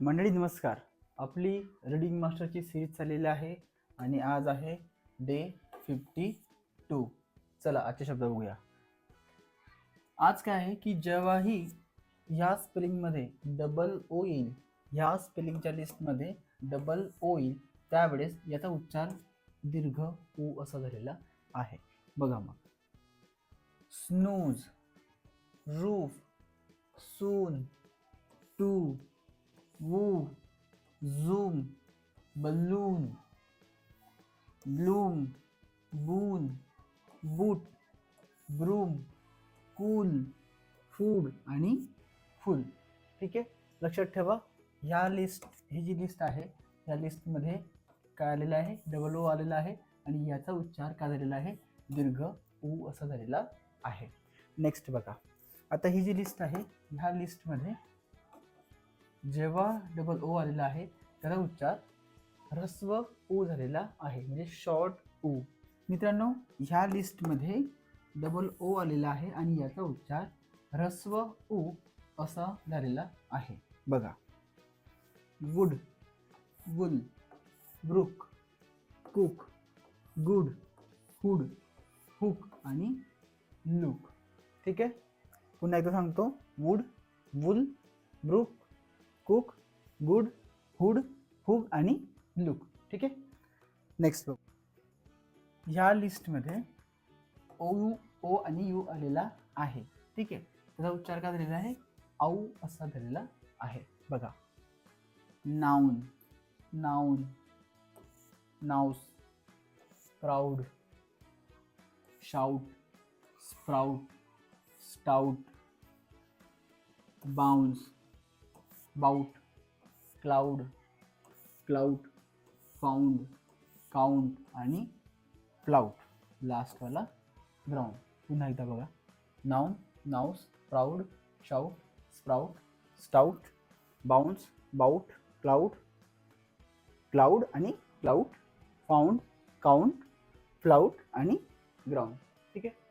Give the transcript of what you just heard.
मंडळी नमस्कार. आपली रीडिंग मास्टरची सिरीज चाललेली आहे आणि आज आहे डे फिफ्टी टू चला आजचे शब्द बघूया. आज काय आहे की जेव्हाही ह्या स्पेलिंगमध्ये डबल ओ येईल ह्या स्पेलिंगच्या लिस्टमध्ये डबल ओ येईल त्यावेळेस याचा उच्चार दीर्घ ऊ असा झालेला आहे. बघा मग. Snooze roof soon too woo zoom balloon bloom boon boot broom cool, food आणि फुल ठीक आहे? लक्षात ठेवा. ह्या लिस्ट ही जी लिस्ट आहे या लिस्टमध्ये काय आलेलं आहे? डबल ओ आलेला आहे. आणि याचा उच्चार काय झालेला आहे? दीर्घ ऊ असा झालेला आहे. नेक्स्ट बघा. आता ही जी लिस्ट आहे ह्या लिस्टमध्ये जेव्हा डबल ओ आलेला आहे त्याचा उच्चार ह्रस्व ऊ झालेला आहे म्हणजे शॉर्ट ऊ मित्रांनो ह्या लिस्टमध्ये डबल ओ आलेला आहे आणि याचा उच्चार ह्रस्व ऊ असा झालेला आहे. बघा. Wood wool brook cook good hood hook आणि लुक ठीक आहे? पुन्हा एकदा सांगतो. Wood wool brook cook good hood hook आणि लुक ठीक आहे नेक्स्ट बघ ह्या लिस्टमध्ये ओ यू ओ आणि यू आलेला आहे. ठीक आहे? त्याचा उच्चार काय झालेला आहे? आऊ असा झालेला आहे. बघा. Noun noun nouns proud shout sprout stout bounce bout cloud cloud found count आणि प्लाउट लास्टवाला ग्राउंड पुन्हा एकदा बघा. Noun nouns proud shout sprout stout bounce bout cloud cloud आणि क्लाउट फाउंड काउंट फ्लाउट आणि ग्राउंड ठीक आहे?